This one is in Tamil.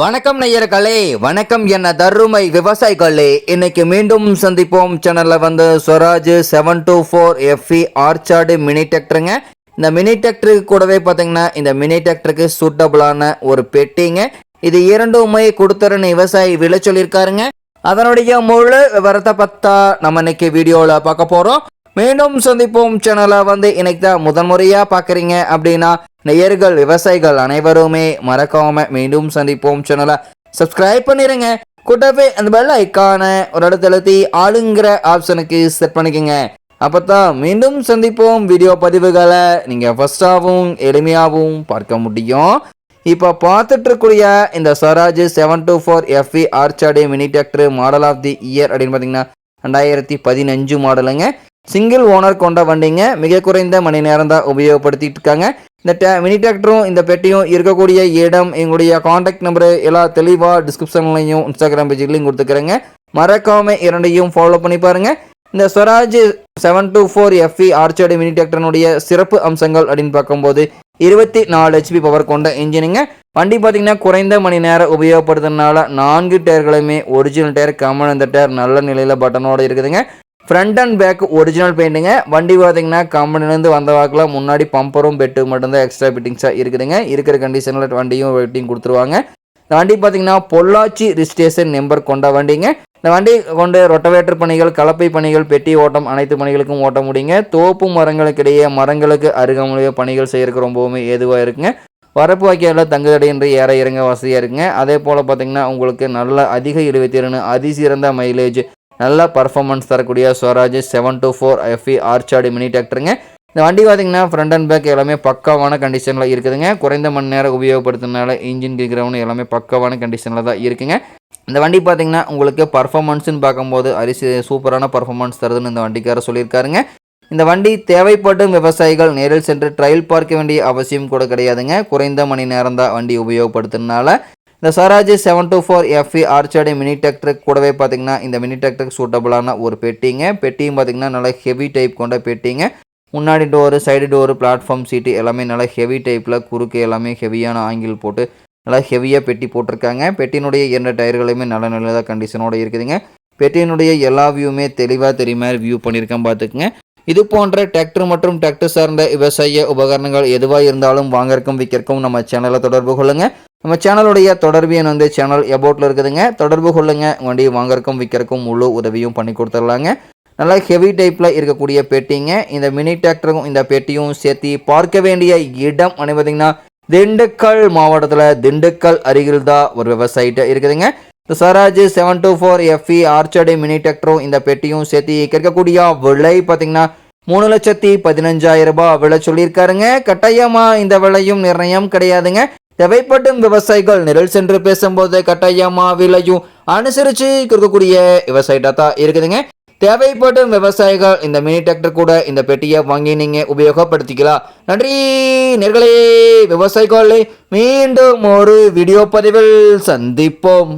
வணக்கம் நேயர்களே வணக்கம் என்ன தருமை விவசாயிகளே. இன்னைக்கு மீண்டும் சந்திப்போம். சேனல்ல வந்து Swaraj seven two four FE orchard mini டிராக்டருங்க இந்த மினி டிராக்டருக்கு கூடவே பார்த்தீங்கன்னா இந்த மினி டிராக்டருக்கு சூட்டபிளான ஒரு பெட்டிங்க. இது இரண்டுமே கொடுத்துறன்னு விவசாயி விலை சொல்லியிருக்காருங்க. அதனுடைய முழு விவரத்தை பத்தா நம்ம இன்னைக்கு வீடியோவில் பார்க்க போகிறோம் மீண்டும் சந்திப்போம். சேனலை வந்து இன்னைக்கு தான் முதன்முறையாக பார்க்குறீங்க அப்படின்னா நேயர்கள் விவசாயிகள் அனைவருமே மறக்காம மீண்டும் சந்திப்போம். சேனலை சப்ஸ்கிரைப் பண்ணிடுங்க கூட்டவே அந்த பெல் ஐக்கான ஒரு இடத்துல ஆளுங்கிற ஆப்ஷனுக்கு செட் பண்ணிக்கோங்க. அப்பதான் மீண்டும் சந்திப்போம். வீடியோ பதிவுகளை நீங்கள் ஃபஸ்ட்டாகவும் எளிமையாகவும் பார்க்க முடியும். இப்போ பார்த்துட்டு இருக்கக்கூடிய இந்த Swaraj seven two four FE orchard mini tractor model of the year அப்படின்னு பார்த்தீங்கன்னா ரெண்டாயிரத்தி பதினஞ்சு மாடலுங்க சிங்கிள் ஓனர் கொண்ட வண்டிங்க மிக குறைந்த மணி நேரம் தான் உபயோகப்படுத்திட்டு இருக்காங்க இந்த டே மினி டிராக்டரும் இந்த பெட்டியும் இருக்கக்கூடிய இடம் எங்களுடைய காண்டாக்ட் நம்பரு எல்லாம் தெளிவாக டிஸ்கிரிப்ஷன்லையும் இன்ஸ்டாகிராம் பேஜ்லையும் கொடுத்துக்கிறேங்க. மறக்காம இரண்டையும் ஃபாலோ பண்ணி பாருங்க. இந்த Swaraj seven two four FE orchard mini டிராக்டர்னுடைய சிறப்பு அம்சங்கள் அப்படின்னு பார்க்கும்போது இருபத்தி நாலு ஹெச்பி பவர் கொண்ட இன்ஜினுங்க வண்டி பார்த்தீங்கன்னா குறைந்த மணி நேரம் உபயோகப்படுத்துறதுனால நான்கு டயர்களுமே ஒரிஜினல் டயர் கமல் இந்த டயர் நல்ல நிலையில் பட்டனோடு இருக்குதுங்க. ஃப்ரண்ட் அண்ட் பேக் ஒரிஜினல் பெயிண்ட்டுங்க வண்டி பார்த்தீங்கன்னா கம்பெனிலேருந்து வந்த வாக்கில் முன்னாடி பம்பரும் பெட்டு மட்டும்தான் எக்ஸ்ட்ரா ஃபிட்டிங்ஸாக இருக்குதுங்க. இருக்கிற கண்டிஷனில் வண்டியும் வெட்டிங் கொடுத்துருவாங்க. இந்த வண்டி பார்த்தீங்கன்னா பொள்ளாச்சி ரிஜிஸ்ட்ரேஷன் நம்பர் கொண்ட வண்டிங்க. இந்த வண்டி கொண்டு ரொட்டவேட்டர் பணிகள் கலப்பை பணிகள் பெட்டி ஓட்டம் அனைத்து பணிகளுக்கும் ஓட்ட முடியுங்க. தோப்பு மரங்களுக்கு இடையே மரங்களுக்கு அருகாமலேயே பணிகள் செய்யறதுக்கு ரொம்பவுமே ஏதுவாக இருக்குங்க. வரப்பு வாக்கியால் தங்குதடையின்றி ஏற இறங்க வசதியாக இருக்குங்க. அதே போல் பார்த்தீங்கன்னா உங்களுக்கு நல்ல அதிக இழுவைத்திறன் அதிசிறந்த மைலேஜ் நல்ல பர்ஃபார்மன்ஸ் தரக்கூடிய Swaraj seven two four FE orchard mini டிராக்டருங்க இந்த வண்டி பார்த்தீங்கன்னா ஃப்ரண்ட் அண்ட் பேக் எல்லாமே பக்காவான கண்டிஷனில் இருக்குதுங்க. குறைந்த மணி நேரம் உபயோகப்படுத்துறதுனால இன்ஜின் கிரவுண்ட் எல்லாமே பக்காவான கண்டிஷனில் தான் இருக்குங்க. இந்த வண்டி பார்த்தீங்கன்னா உங்களுக்கு பர்ஃபார்மன்ஸுன்னு பார்க்கும்போது அரிசி சூப்பரான பர்ஃபார்மன்ஸ் தருதுன்னு இந்த வண்டிக்காரர் சொல்லியிருக்காருங்க. இந்த வண்டி தேவைப்படும் விவசாயிகள் நேரில் சென்று ட்ரையல் பார்க்க வேண்டிய அவசியம் கூட கிடையாதுங்க. குறைந்த மணி நேரம் தான் வண்டி உபயோகப்படுத்துறதுனால இந்த Swaraj seven two four FE orchard mini டிராக்டருக்கு கூடவே பார்த்தீங்கன்னா இந்த மினி டிராக்டருக்கு சூட்டபுளான ஒரு பெட்டிங்க. பெட்டியும் பார்த்தீங்கன்னா நல்லா ஹெவி டைப் கொண்ட பெட்டிங்க. முன்னாடி door side door platform seat எல்லாமே நல்லா ஹெவி டைப்பில் குறுக்கு எல்லாமே ஹெவியான ஆங்கிள் போட்டு நல்லா ஹெவியாக பெட்டி போட்டிருக்காங்க. பெட்டியினுடைய இரண்டு டயர்களையுமே நல்ல நல்லதாக கண்டிஷனோடு இருக்குதுங்க. பெட்டியினுடைய எல்லா வியூவுமே தெளிவாக தெரியும் மாதிரி வியூ பண்ணியிருக்கேன் பார்த்துக்குங்க இது போன்ற டிராக்டர் மற்றும் டிராக்டர் சார்ந்த விவசாய உபகரணங்கள் எதுவாக இருந்தாலும் வாங்கறக்கும் விற்கிறக்கும் நம்ம சேனலை தொடர்பு கொள்ளுங்கள் நம்ம சேனலுடைய தொடர்பு எண் வந்து சேனல் எபோட்டில் இருக்குதுங்க. தொடர்பு கொள்ளுங்க. வண்டியை வாங்கறக்கும் விற்கிறக்கும் முழு உதவியும் பண்ணி கொடுத்துடலாங்க. நல்லா ஹெவி டைப்பில் இருக்கக்கூடிய பெட்டிங்க. இந்த மினி டிராக்டரும் இந்த பெட்டியும் சேர்த்து பார்க்க வேண்டிய இடம் பார்த்தீங்கன்னா திண்டுக்கல் மாவட்டத்தில் திண்டுக்கல் அருகில் தான் ஒரு விவசாயிட்ட இருக்குதுங்க. இந்த Swaraj seven two four FE orchard mini டிராக்டரும் இந்த பெட்டியும் சேர்த்து கேட்கக்கூடிய விலை பார்த்தீங்கன்னா மூணு லட்சத்தி பதினஞ்சாயிரம் ரூபாய் விலை சொல்லியிருக்காருங்க. கட்டாயமாக இந்த விலையும் நிர்ணயம் கிடையாதுங்க. தேவைப்படும் விவசாயிகள் நிரல் சென்று பேசும்போது கட்டாயமா விலையும் அனுசரித்து கொடுக்கக்கூடிய விவசாயிட்டா தான் இருக்குதுங்க. தேவைப்படும் விவசாயிகள் இந்த மினி டிராக்டர் கூட இந்த பெட்டியை வாங்கி நீங்க உபயோகப்படுத்திக்கலாம். நன்றி நேர்களே. விவசாயிகளே மீண்டும் ஒரு வீடியோ பதிவில் சந்திப்போம்.